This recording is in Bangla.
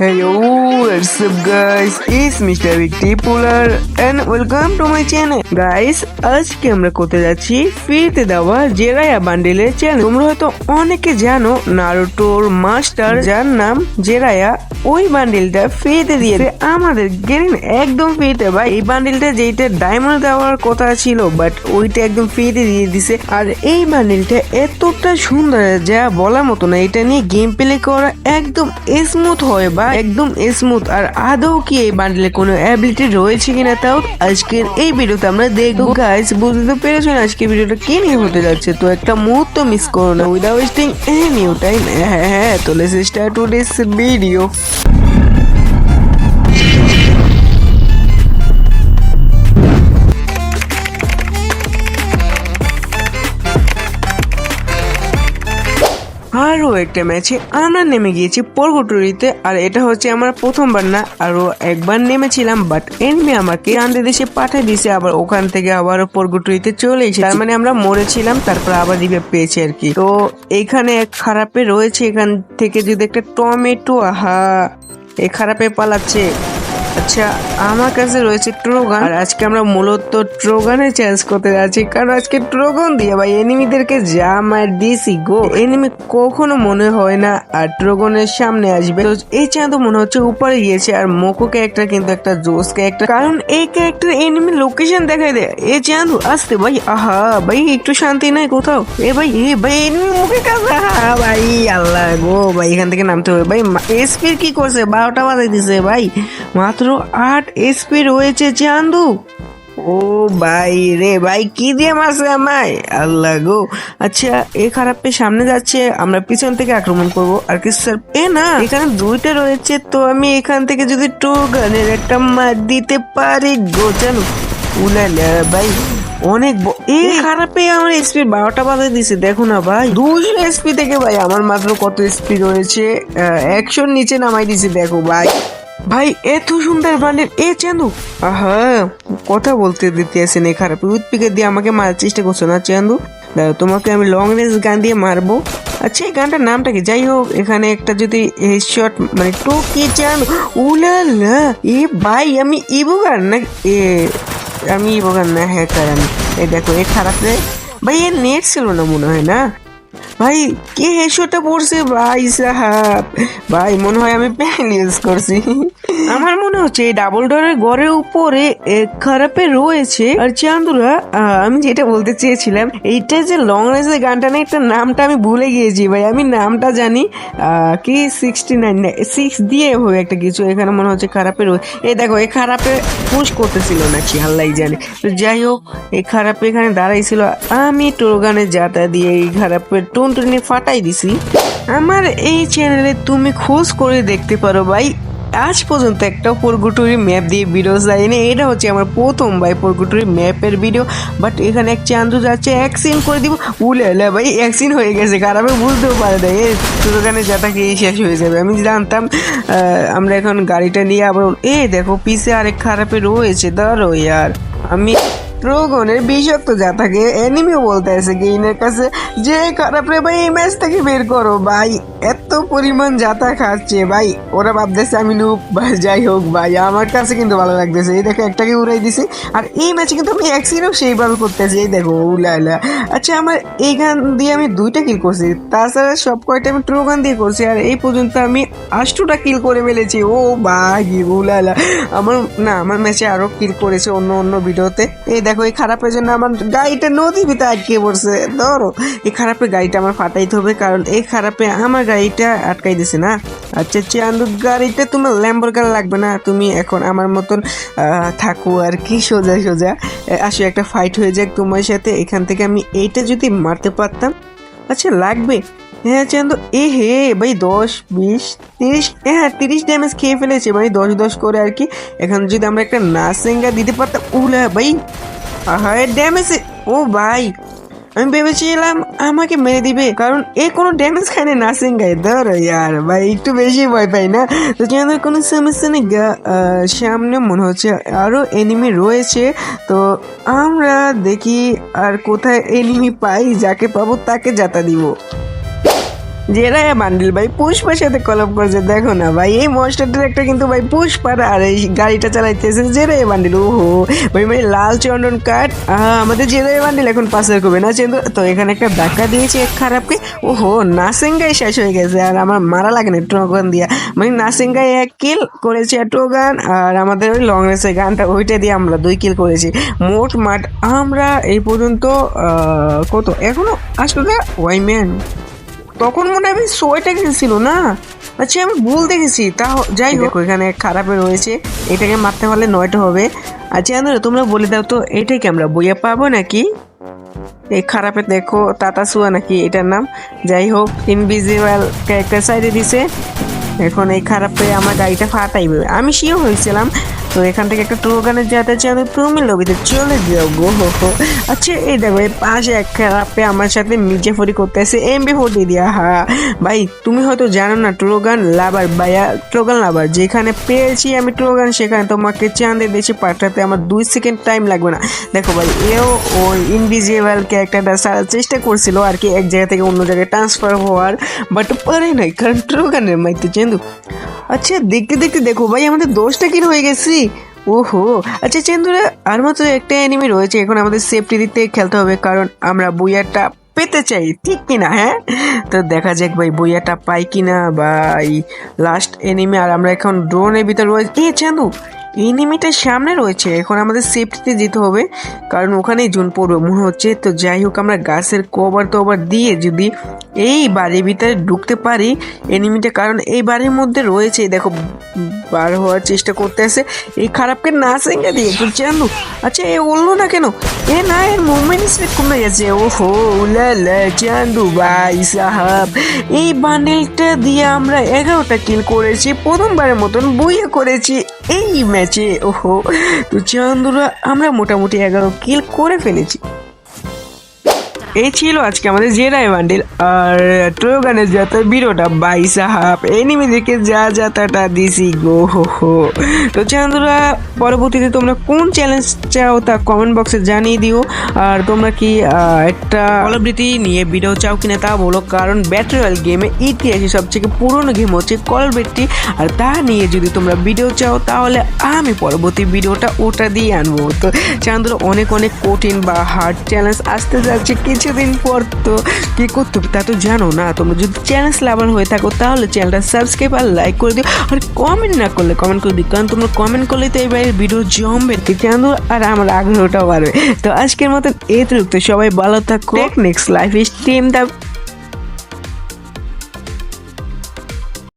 Hello, what's up guys? It's Mr. Victor Polar and welcome to my channel. Guys, আজকে আমরা করতে যাচ্ছি ফ্রিতে দেওয়া জেরায়া বান্ডেলের চ্যানেল তোমরা হয়তো অনেকে জানো নারুটোর মাস্টার যার নাম জেরায়া ওই বান্ডেলটা ফ্রিতে দিয়েছে আমাদের গেলেন একদম ফ্রিতে ভাই এই বান্ডেলটা যেইটা ডায়মন্ড দেওয়ার কথা ছিল বাট ওইটা একদম ফ্রিতে দিয়ে দিছে আর এই বান্ডেলটা এতটা সুন্দর যা বলার মতো না এটা নিয়ে গেম প্লে করা একদম স্মুথ হয় বা একদম স্মুথ আর আদৌ কি এই বান্ডেলে কোনো অ্যাবিলিটি রয়েছে কিনা তাও আজকের এই ভিডিওতে আমরা দেখব। গাইস বুঝতে তো পেরেছেন আজকে আজকের ভিডিওটা কি নিয়ে হতে যাচ্ছে? তো একটা মুহূর্ত মিস করো না। উইদাউট ওয়েস্টিং এনি টাইম হ্যাঁ হ্যাঁ তো লেটস স্টার্ট টুডেস ভিডিও আরও একটা ম্যাচে আমরা নেমে গিয়েছি পর্গটুরিতে, আর এটা হচ্ছে আমার প্রথমবার না আরও একবার নেমেছিলাম বাট এনবি আমাকে আন্দে দেশে পাঠিয়ে দিয়েছে, আবার ওখান থেকে আবার পর্গটুরিতে চলে এসেছে। তার মানে আমরা মরেছিলাম, তারপর আবার দিবে পেয়েছি আর কি। তো এখানে এক খারাপে রয়েছে, এখান থেকে যদি একটা টমেটো, আহা, এ খারাপে পালাচ্ছে। আচ্ছা আমার কাছে রয়েছে ট্রোগান আর আজকে আমরা মূলত ট্রোগানে চেঞ্জ করতে যাচ্ছি। কারণ আজকে ট্রোগান দিয়ে ভাই এনিমিদেরকে যা মার দিয়েছি গো। এনিমি কখনো মনে হয় না আর ট্রোগনের সামনে আসবে। তো এই চাঁদ মনে হচ্ছে উপরে গিয়েছে আর মোকো ক্যারেক্টার কিন্তু একটা জোস ক্যারেক্টার কারণ এই ক্যারেক্টার এনিমি লোকেশন দেখাই দেয়। এ চাঁদু আসতে ভাই, আহা, ভাই, একটু শান্তি নাই কোথাও। এ ভাই এ ভাই এনিমি মুখে কাছে ভাই, আল্লাহ গো, ভাই, এখান থেকে নামতে হবে। ভাই এসপির কি করছে? বারোটা বাজে দিছে ভাই। মাত্র আট এসপি রয়েছে চান্দু। ও ভাই রে ভাই কি দিয়ে মারছে আমায়? আল্লাহ গো। আচ্ছা এ খারাপের সামনে যাচ্ছে আমরা পিছন থেকে আক্রমণ করব। আর কি স্যার এ না এখানে দুইটা রয়েছে তো আমি এখান থেকে যদি টু গানের একটা মার দিতে পারি গো জানো। উলালা ভাই অনেক এই খারাপে আমার এসপি বারোটা বাজে দিছে দেখো না ভাই। দুশো এসপি থেকে ভাই আমার মাত্র কত এসপি রয়েছে? একশোর নিচে নামাই দিছে দেখো ভাই। ভাই এত সুন্দর বান্ডেল এ চান্দু আহা কথা বলতে দিতে আসেন এই খারাপ। উৎপিকে দিয়ে আমাকে মারার চেষ্টা করছ না চান্দু দাঁড়াও, তোমাকে আমি লং রেঞ্জ গান দিয়ে মারবো। আচ্ছা এই গানটার নামটা কি? যাই হোক এখানে একটা যদি হেডশট মানে টু কি চান উলালা এ ভাই আমি ইবো গান না এ আমি ইবো গান না হ্যাঁ কারণ এই দেখো এ খারাপ রে। ভাই এর নেট ছিল না মনে হয় না? ভাই কে হেসোটা পড়ছে? ভাই সাহাব ভাই মনে হয় আমি প্যান ইউজ করছি। আমার মনে হচ্ছে এই ডাবল ডোরের ঘরের উপরে খারাপে রয়েছে। আর চান্দুরা আমি যেটা বলতে চেয়েছিলাম, এইটা যে লং রেঞ্জের গানটা না একটা নামটা আমি ভুলে গিয়েছি ভাই। আমি নামটা জানি কি সিক্সটি নাইন সিক্স দিয়ে হবে একটা কিছু, এখানে মনে হচ্ছে খারাপে খারাপের এই দেখো এই খারাপে পুশ করতেছিল নাকি, আল্লাহ জানে। তো যাই হোক, এই খারাপে এখানে দাঁড়াইছিল। আমি টোরগানে যাতা দিয়ে এই খারাপের টুনটুনি ফাটাই দিছি। আমার এই চ্যানেলে তুমি খোঁজ করে দেখতে পারো ভাই। আজ পর্যন্ত একটা পরগুটুরি ম্যাপ দিয়ে ভিডিও যায়নি। এটা হচ্ছে আমার প্রথম ভাই পরগুটুরি ম্যাপের ভিডিও বাট এখানে এক চান্দু যাচ্ছে অ্যাক্সিন করে দিব। উলে উলে ভাই অ্যাক্সিন হয়ে গেছে। খারাপে বুঝতেও পারে না এ তোর ওখানে যাতা খেয়ে শেষ হয়ে যাবে? আমি জানতাম আমরা এখন গাড়িটা নিয়ে আবার এ দেখো, পিছে আরেক খারাপে রয়েছে। ধরো ইয়ার। আমি ড্রোগনের বিষাক্ত যা থাকে এনিমিও বলতে আছে গেইনের কাছে। যে খারাপ রে ভাই, এই ম্যাচ থেকে বের করো ভাই। এত পরিমাণ জাতা খাচ্ছে, ভাই। ওরা ভাবতেছে আমি নুব বা যাই হোক, ভাই। আমার কাছে কিন্তু ভালো লাগতেছে। এই দেখো, একটাকে উড়াই দিছি। আর এই ম্যাচে কিন্তু আমি অ্যাক্সিডেন্ট সেইভাবে করতেছি। এই দেখো, উলাইলা। আচ্ছা আমার এই গান দিয়ে আমি দুইটা কিল করছি। তাছাড়া সব কয়টা আমি ট্রো গান দিয়ে করছি। আর এই পর্যন্ত আমি আষ্টটা কিল করে ফেলেছি। ও ভাই, উলাইলা। আমার, না, আমার ম্যাচে আরও কিল করেছে অন্য অন্য ভিডিওতে। এই দেখো, এই খারাপের জন্য আমার গাড়িটা নদী ভিতরে আটকে পড়ছে। ধরো, এই খারাপের গাড়িটা আমার ফাটাইতে হবে। কারণ এই খারাপে আমার গাড়িটা আটকাই দিছে না। আচ্ছা চান্দু গাড়িটা তোমার ল্যাম্বর গাড়ি লাগবে না। তুমি এখন আমার মতন থাকো আর কি, সোজা সোজা। আসো, একটা ফাইট হয়ে যাক তোমার সাথে। এখান থেকে আমি এইটা যদি মারতে পারতাম। আচ্ছা লাগবে। হ্যাঁ চান্দু এ হে, ভাই দশ, বিশ, তিরিশ হ্যাঁ তিরিশ ড্যামেজ খেয়ে ফেলেছে ভাই, দশ দশ করে আর কি। এখন যদি আমরা একটা নাসেঙ্গা দিতে পারতাম, উলা ভাই আহা ড্যামেজ ও ভাই আমি ভেবেছিলাম আমাকে মেরে দিবে, কারণ এ কোনো ড্যামেজ খায় না নার্সিং গায়ে। ধর ইয়ার, ভাই, একটু বেশি ভয় পাই না। তো যেন কোনো সমস্যা নেই সামনে মনে হচ্ছে আরও এনিমি রয়েছে। তো আমরা দেখি আর কোথায় এনিমি পাই, যাকে পাবো তাকে যাতা দিব। জেরা বান্ডিল, ভাই। পুষ্পার সাথে কলপ করছে, দেখো না, ভাই। এই মনস্টারটার একটা কিন্তু, ভাই পুষ্পার আর এই গাড়িটা চালাইতেছে জেরা বান্ডিল। ওহো, ভাই মানে লাল চন্দন কাঠ। আমাদের জেরা বান্ডিল এখন পাসের করবে না চেন্দু তো এখানে একটা ধাক্কা দিয়েছে এক খারাপকে। ওহো নাসেঙ্গাই শেষ হয়ে গেছে, আর আমার মারা লাগে না ট্রোগান দিয়া। মানে নাসেঙ্গাই এক কিল করেছে ট্রোগান আর আমাদের ওই লং রেসের গানটা, ওইটা দিয়ে আমরা দুই কিল করেছি। মোট মাঠ, আমরা এই পর্যন্ত কত? এখনও আসলে ওয়াই ম্যান তখন মনে হয় সোয়েটা খেলছিল না? আচ্ছা আমি ভুল দেখেছি। তা যাই হোক এখানে খারাপে রয়েছে। এটাকে মারতে পারলে নয়টা হবে। আচ্ছা আন্দোলন তোমরা বলে দাও তো এটাই কি আমরা বইয়া পাবো নাকি? এই খারাপে দেখো টাটা সুয়া নাকি এটার নাম। যাই হোক ইনভিজিবল ক্যারেক্টার সাইডে দিছে। এখন এই খারাপে আমার গাড়িটা ফাটাইবে। আমি শিও হয়েছিলাম তো এখান থেকে একটা টোকানের যেতে চাই তুমি লবিতে চলে হো আচ্ছা এই দেখো, এই পাশে এক আমার সাথে মির্জাফরি করতে আসে এমবি ফোর্টি দিয়া হা ভাই, তুমি হয়তো জানো না ট্রোগান লাভার ভাইয়া ট্রোগান লাভার যেখানে পেয়েছি আমি ট্রোগান সেখানে তোমাকে চাঁদে দেশে পাঠাতে আমার দুই সেকেন্ড টাইম লাগবে না। দেখো ভাই, এও ওই ইনভিজিবল ক্যারেক্টারটা সারার চেষ্টা করছিল আর কি, এক জায়গা থেকে অন্য জায়গায় ট্রান্সফার হওয়ার বাট পারে নাই, কারণ ট্রোগানের মাইতে চেন্দু। আচ্ছা দেখতে দেখতে দেখো ভাই, আমাদের দোষটা কি হয়ে গেছি? ওহো আচ্ছা চেন্দুরা, আর মাত্র একটা এনিমি রয়েছে, এখন আমাদের সেফটি দিতে খেলতে হবে, কারণ আমরা বইয়ারটা পেতে চাই, ঠিক কিনা হ্যাঁ? তো দেখা যাক ভাই, বইয়াটা পাই কিনা এই লাস্ট এনিমে আর আমরা এখন ড্রোনের ভিতরে রয়েছে। এ চান্দু এনিমিটা সামনে রয়েছে, এখন আমাদের সেফটিতে যেতে হবে। কারণ ওখানেই জুন পড়বে, মনে হচ্ছে। তো যাই হোক, আমরা গাছের কভার টভার দিয়ে যদি এই বাড়ির ভিতরে ঢুকতে পারি এনিমিটা কারণ এই বাড়ির মধ্যে রয়েছে, দেখো, বার হওয়ার চেষ্টা করতে আছে এই খারাপকে না সেঙ্গে দিয়ে একটু চান্দু আচ্ছা এ উঠল না কেন? এ না, এর মুভমেন্ট স্পিড কমে গেছে। ওহো উলালা চান্দু ভাই সাহাব, এই বান্ডেলটা দিয়ে আমরা এগারোটা কিল করেছি, প্রথমবারের মতন বইয়ে করেছি। এই ম্যাচে ওহো তো চান্দুরা আমরা মোটামুটি এগারো কিল করে ফেলেছি। এই ছিল আজকে আমাদের জেরাই বান্ডিল, আর ট্রোগানের যত ভিডিওটা বাই সাহাব এনিমিদেরকে যা যা তাটা দিছি গো, হো হো। তো চান্দুরা পরবর্তীতে তোমরা কোন চ্যালেঞ্জ চাও তা কমেন্ট বক্সে জানিয়ে দিও, আর তোমরা কি একটা কলাবৃত্তি নিয়ে ভিডিও চাও কিনা তা বলো, কারণ ব্যাটল রয়্যাল গেমে ইতিহাসে সবথেকে পুরনো গেম হচ্ছে কলবেটটি আর তা নিয়ে যদি তোমরা ভিডিও চাও, তাহলে আমি পরবর্তী ভিডিওটা ওটা দিয়ে আনব। তো চান্দুরা অনেক অনেক কঠিন বা হার্ড চ্যালেঞ্জ আসতে যাচ্ছে কিছুদিন পর তো কি করতে হবে? তা তো জানো না। তোমরা যদি চ্যানেল লাভার হয়ে থাকো তাহলে চ্যানেলটা সাবস্ক্রাইব আর লাইক করে দিও। আর কমেন্ট না করলে কমেন্ট করে দিও কারণ তোমরা কমেন্ট করলে তো এবারের ভিডিও জমবে কি চান্দু আর আমার আগ্রহটাও বাড়বে। তো আজকের মতন এই তো সবাই ভালো থাকো। নেক্সট লাইফ স্ট্রিম দা